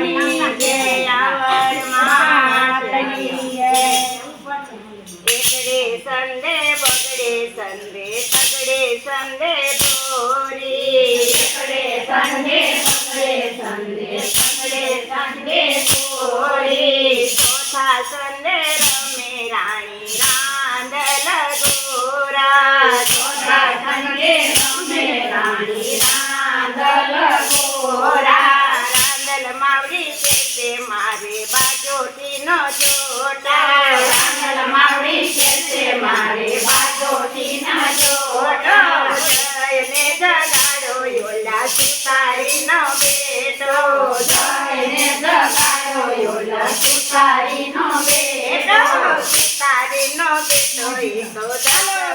માતની જય આવડ માતની જય. એકડે સંડે બગડે ભોરી એકડે સંડે બાજોથી ન જોટા રાંગલ માવડી છે છે મારે બાજોથી ન બેટો જયને જગાડો બેટો એ તો ચાલો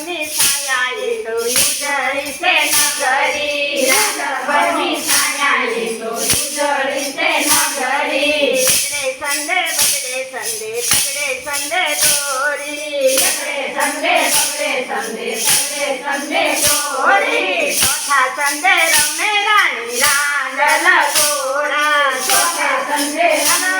ભગવાનની સાયાએ તો ઉજળી છે નગરી ભગવાનની સાયાએ તો ઉજળી છે નગરી સંદે બગડે સંદે બગડે સંદે તોરી સંદે બગડે સંદે બગડે સંદે ચોથા સંદે રમે રાણી રાંડલ ગોરા ચોથા સંદે રમે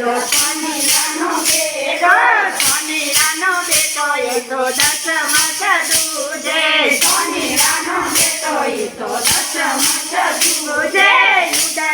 બોલો સોનેરાનો બેટો સોનેરાનો બેટો એ તો દસ માસ દૂધે. સોનેરાનો બેટો એ તો દસ માસ દૂધે.